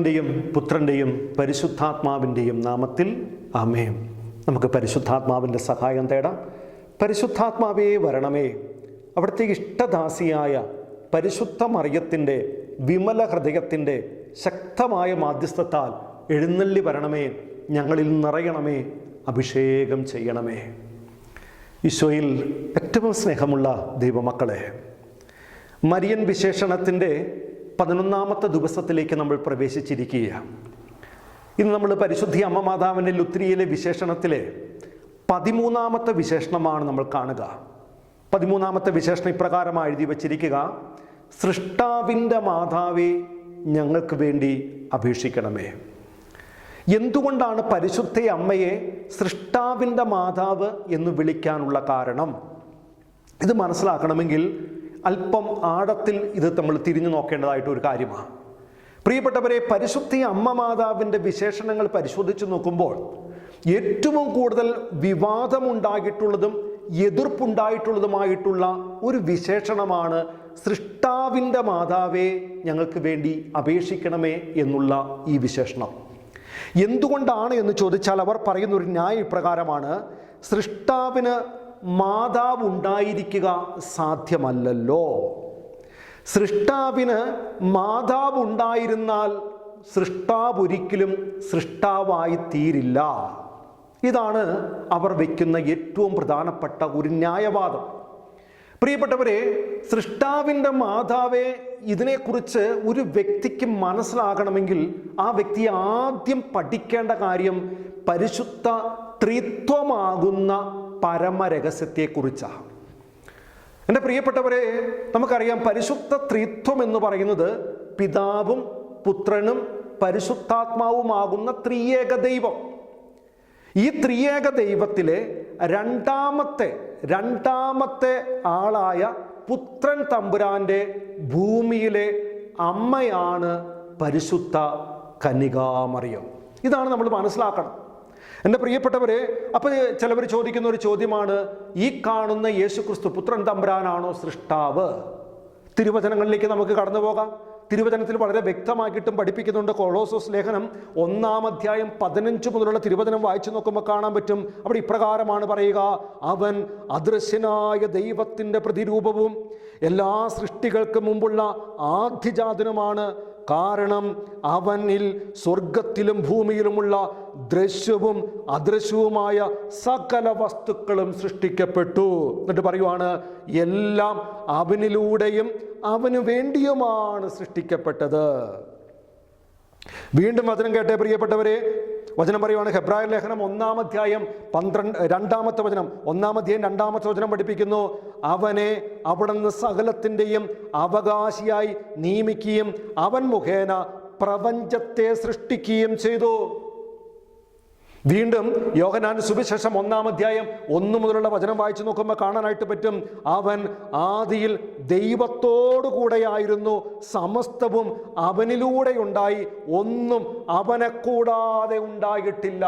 പിതാവിന്റെയും പുത്രന്റെയും പരിശുദ്ധാത്മാവിന്റെയും നാമത്തിൽ അമേം നമുക്ക് പരിശുദ്ധാത്മാവിന്റെ സഹായം തേടാം. പരിശുദ്ധാത്മാവേ വരണമേ. അവിടുത്തെ ഇഷ്ടദാസിയായ പരിശുദ്ധ മറിയത്തിന്റെ വിമല ഹൃദയത്തിന്റെ ശക്തമായ മാധ്യസ്ഥത്താൽ എഴുന്നള്ളി വരണമേ. ഞങ്ങളിൽ നിറയണമേ. അഭിഷേകം ചെയ്യണമേ. ഈശോയിൽ ഏറ്റവും സ്നേഹമുള്ള ദൈവമക്കളെ മരിയൻ വിശേഷണത്തിന്റെ പതിനൊന്നാമത്തെ ദിവസത്തിലേക്ക് നമ്മൾ പ്രവേശിച്ചിരിക്കുകയാണ്. ഇന്ന് നമ്മൾ പരിശുദ്ധി അമ്മ മാതാവിന്റെ ലുത്രിയിലെ വിശേഷണത്തിലെ പതിമൂന്നാമത്തെ വിശേഷണമാണ് നമ്മൾ കാണുക. പതിമൂന്നാമത്തെ വിശേഷണം ഇപ്രകാരം എഴുതി വച്ചിരിക്കുക. സൃഷ്ടാവിന്റെ മാതാവെ ഞങ്ങൾക്ക് വേണ്ടി അപേക്ഷിക്കണമേ. എന്തുകൊണ്ടാണ് പരിശുദ്ധ അമ്മയെ സൃഷ്ടാവിന്റെ മാതാവ് എന്ന് വിളിക്കാനുള്ള കാരണം? ഇത് മനസ്സിലാക്കണമെങ്കിൽ അല്പം ആഴത്തിൽ ഇത് നമ്മൾ തിരിഞ്ഞു നോക്കേണ്ടതായിട്ട് ഒരു കാര്യമാണ്. പ്രിയപ്പെട്ടവരെ പരിശുദ്ധി അമ്മ മാതാവിന്റെ വിശേഷണങ്ങൾ പരിശോധിച്ച് നോക്കുമ്പോൾ ഏറ്റവും കൂടുതൽ വിവാദമുണ്ടായിട്ടുള്ളതും എതിർപ്പുണ്ടായിട്ടുള്ളതുമായിട്ടുള്ള ഒരു വിശേഷണമാണ് സൃഷ്ടാവിന്റെ മാതാവേ ഞങ്ങൾക്ക് വേണ്ടി അപേക്ഷിക്കണമേ എന്നുള്ള ഈ വിശേഷണം. എന്തുകൊണ്ടാണ് എന്ന് ചോദിച്ചാൽ അവർ പറയുന്ന ഒരു ന്യായ ഇപ്രകാരമാണ് സൃഷ്ടാവിന് മാതാവ് ഉണ്ടായിരിക്കുക സാധ്യമല്ലല്ലോ. സൃഷ്ടാവിന് മാതാവ് ഉണ്ടായിരുന്നാൽ സൃഷ്ടാവ് ഒരിക്കലും സൃഷ്ടാവായി തീരില്ല ഇതാണ് അവർ വയ്ക്കുന്ന ഏറ്റവും പ്രധാനപ്പെട്ട ഒരു ന്യായവാദം. പ്രിയപ്പെട്ടവരെ സൃഷ്ടാവിന്റെ മാതാവെ ഇതിനെക്കുറിച്ച് ഒരു വ്യക്തിക്ക് മനസ്സിലാകണമെങ്കിൽ ആ വ്യക്തി ആദ്യം പഠിക്കേണ്ട കാര്യം പരിശുദ്ധ ത്രിത്വമാകുന്ന പരമരഹസ്യത്തെക്കുറിച്ചാണ് എന്റെ പ്രിയപ്പെട്ടവരെ നമുക്കറിയാം പരിശുദ്ധ ത്രിത്വം എന്ന് പറയുന്നത് പിതാവും പുത്രനും പരിശുദ്ധാത്മാവുമാകുന്ന ത്രിയേക ദൈവം. ഈ ത്രിയേക ദൈവത്തിലെ രണ്ടാമത്തെ രണ്ടാമത്തെ ആളായ പുത്രൻ തമ്പുരാന്റെ ഭൂമിയിലെ അമ്മയാണ് പരിശുദ്ധ കനികാമറിയം ഇതാണ് നമ്മൾ മനസ്സിലാക്കണം. എന്റെ പ്രിയപ്പെട്ടവരെ അപ്പോൾ ചിലവർ ചോദിക്കുന്ന ഒരു ചോദ്യമാണ് ഈ കാണുന്ന യേശുക്രിസ്തു പുത്രൻ തമ്പുരാനാണോ സൃഷ്ടാവ്? തിരുവചനങ്ങളിലേക്ക് നമുക്ക് കടന്നു പോകാം. തിരുവചനത്തിൽ വളരെ വ്യക്തമാക്കിയിട്ടും പഠിപ്പിക്കുന്നുണ്ട് കൊളോസോസ് ലേഖനം. ഒന്നാം അധ്യായം പതിനഞ്ച് മുതലുള്ള തിരുവചനം വായിച്ചു നോക്കുമ്പോൾ കാണാൻ പറ്റും. അവിടെ ഇപ്രകാരമാണ് പറയുക അവൻ അദൃശ്യനായ ദൈവത്തിന്റെ പ്രതിരൂപവും എല്ലാ സൃഷ്ടികൾക്കും മുമ്പുള്ള ആദ്യജാതനുമാണ്. കാരണം അവനിൽ സ്വർഗത്തിലും ഭൂമിയിലുമുള്ള ദൃശ്യവും അദൃശ്യവുമായ സകല വസ്തുക്കളും സൃഷ്ടിക്കപ്പെട്ടു. എന്നിട്ട് പറയുവാണ് എല്ലാം അവനിലൂടെയും അവന് വേണ്ടിയുമാണ് സൃഷ്ടിക്കപ്പെട്ടത്. വീണ്ടും വചനം കേട്ടേ പ്രിയപ്പെട്ടവരെ വചനം പറയുവാണ് ഹെബ്രായ ലേഖനം ഒന്നാം അധ്യായം പന്ത്രണ്ട് രണ്ടാമത്തെ വചനം ഒന്നാം അധ്യായം രണ്ടാമത്തെ വചനം പഠിപ്പിക്കുന്നു. അവനെ അവിടുന്ന് സകലത്തിന്റെയും അവകാശിയായി നിയമിക്കുകയും അവൻ മുഖേന പ്രപഞ്ചത്തെ സൃഷ്ടിക്കുകയും ചെയ്തു. വീണ്ടും യോഹനാൻ സുവിശേഷം ഒന്നാം അധ്യായം ഒന്നു മുതലുള്ള വചനം വായിച്ചു നോക്കുമ്പോൾ കാണാനായിട്ട് പറ്റും. അവൻ ആദിയിൽ ദൈവത്തോടു കൂടെയായിരുന്നു സമസ്തവും അവനിലൂടെ ഉണ്ടായി ഒന്നും അവനെ കൂടാതെ ഉണ്ടായിട്ടില്ല.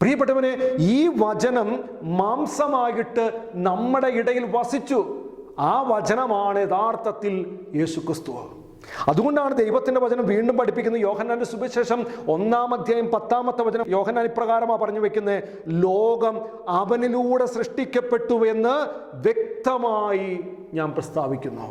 പ്രിയപ്പെട്ടവനെ ഈ വചനം മാംസമായിട്ട് നമ്മുടെ ഇടയിൽ വസിച്ചു. ആ വചനമാണ് യഥാർത്ഥത്തിൽ യേശുക്രിസ്തു. അതുകൊണ്ടാണ് ദൈവത്തിന്റെ വചനം വീണ്ടും പഠിപ്പിക്കുന്നത്. യോഹന്നാന്റെ സുവിശേഷം ഒന്നാം അധ്യായം പത്താമത്തെ വചനം യോഹന്നാൻ ഇപ്രകാരമാണ് പറഞ്ഞു വെക്കുന്നത് ലോകം അവനിലൂടെ സൃഷ്ടിക്കപ്പെട്ടു എന്ന് വ്യക്തമായി ഞാൻ പ്രസ്താവിക്കുന്നു.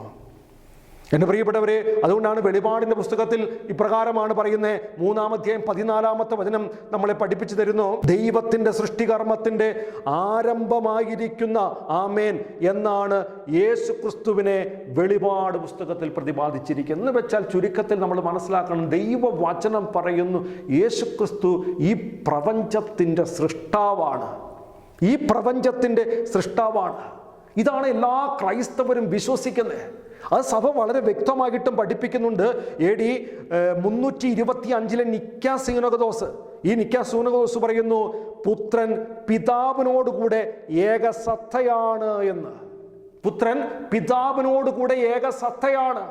എന്റെ പ്രിയപ്പെട്ടവരെ അതുകൊണ്ടാണ് വെളിപാടിന്റെ പുസ്തകത്തിൽ ഇപ്രകാരമാണ് പറയുന്നത്. മൂന്നാമധ്യായം പതിനാലാമത്തെ വചനം നമ്മളെ പഠിപ്പിച്ചു തരുന്നു. ദൈവത്തിന്റെ സൃഷ്ടികർമ്മത്തിന്റെ ആരംഭമായിരിക്കുന്ന ആമേൻ എന്നാണ് യേശു ക്രിസ്തുവിനെ വെളിപാട് പുസ്തകത്തിൽ പ്രതിപാദിച്ചിരിക്കുന്നത്. എന്ന് വെച്ചാൽ ചുരുക്കത്തിൽ നമ്മൾ മനസ്സിലാക്കണം ദൈവവചനം പറയുന്നു യേശു ക്രിസ്തു ഈ പ്രപഞ്ചത്തിന്റെ സൃഷ്ടാവാണ്. ഈ പ്രപഞ്ചത്തിന്റെ സൃഷ്ടാവാണ്. ഇതാണ് എല്ലാ ക്രൈസ്തവരും വിശ്വസിക്കുന്നത്. അത് സഭ വളരെ വ്യക്തമായിട്ടും പഠിപ്പിക്കുന്നുണ്ട്. എ ഡി മുന്നൂറ്റി ഇരുപത്തി അഞ്ചിലെ നിക്ക സീനകദോസ് ഈ നിക്ക സൂനകദോസ് പറയുന്നു പുത്രൻ പിതാവിനോടുകൂടെ ഏകസത്തയാണ് എന്ന്. പുത്രൻ പിതാവിനോടുകൂടെ ഏകസത്തയാണ്.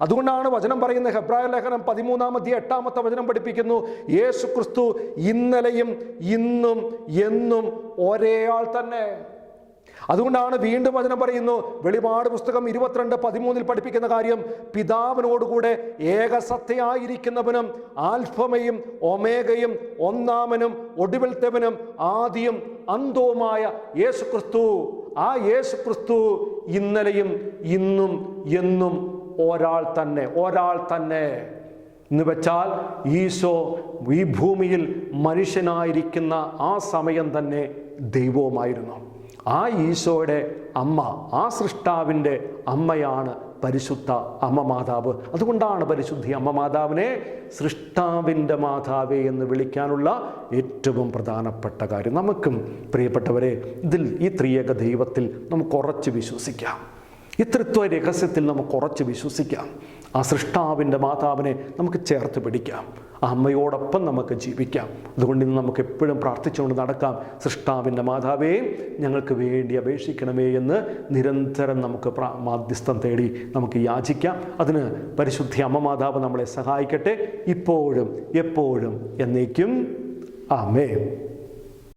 അതുകൊണ്ടാണ് വചനം പറയുന്നത് ഹെബ്രായ ലേഖനം പതിമൂന്നാമത്തെ എട്ടാമത്തെ വചനം പഠിപ്പിക്കുന്നു യേശു ക്രിസ്തു ഇന്നലെയും ഇന്നും എന്നും ഒരേ ആൾ തന്നെ. അതുകൊണ്ടാണ് വീണ്ടും വചനം പറയുന്നു. വെളിപാട് പുസ്തകം ഇരുപത്തിരണ്ട് പതിമൂന്നിൽ പഠിപ്പിക്കുന്ന കാര്യം പിതാവിനോടുകൂടെ ഏകസത്തയായിരിക്കുന്നവനും ആൽഫമയും ഒമേഗയും ഒന്നാമനും ഒടുവിൽത്തവനും ആദ്യം അന്തവുമായ യേശു ക്രിസ്തു ആ യേശു ക്രിസ്തു ഇന്നലെയും ഇന്നും എന്നും ഒരാൾ തന്നെ ഒരാൾ തന്നെ. എന്ന് വെച്ചാൽ ഈശോ ഈ ഭൂമിയിൽ മനുഷ്യനായിരിക്കുന്ന ആ സമയം തന്നെ ദൈവവുമായിരുന്നു. ആ ഈശോയുടെ അമ്മ ആ സൃഷ്ടാവിന്റെ അമ്മയാണ് പരിശുദ്ധ അമ്മ മാതാവ്. അതുകൊണ്ടാണ് പരിശുദ്ധി അമ്മ മാതാവിനെ സൃഷ്ടാവിന്റെ മാതാവേ എന്ന് വിളിക്കാനുള്ള ഏറ്റവും പ്രധാനപ്പെട്ട കാര്യം. നമുക്കും പ്രിയപ്പെട്ടവരെ ഇതിൽ ഈ ത്രിയേക ദൈവത്തിൽ നമുക്ക് ഉറച്ച് വിശ്വസിക്കാം. ഇത്രത്വ രഹസ്യത്തിൽ നമുക്ക് ഉറച്ച് വിശ്വസിക്കാം. ആ സൃഷ്ടാവിന്റെ മാതാവിനെ നമുക്ക് ചേർത്ത് പിടിക്കാം. ആ അമ്മയോടൊപ്പം നമുക്ക് ജീവിക്കാം. അതുകൊണ്ട് ഇന്ന് നമുക്ക് എപ്പോഴും പ്രാർത്ഥിച്ചുകൊണ്ട് നടക്കാം. സൃഷ്ടാവിന്റെ മാതാവേ ഞങ്ങൾക്ക് വേണ്ടി അപേക്ഷിക്കണമേ എന്ന് നിരന്തരം നമുക്ക് മാധ്യസ്ഥം തേടി നമുക്ക് യാചിക്കാം. അതിന് പരിശുദ്ധി അമ്മ മാതാവ് നമ്മളെ സഹായിക്കട്ടെ. ഇപ്പോഴും എപ്പോഴും എന്നേക്കും. ആമേ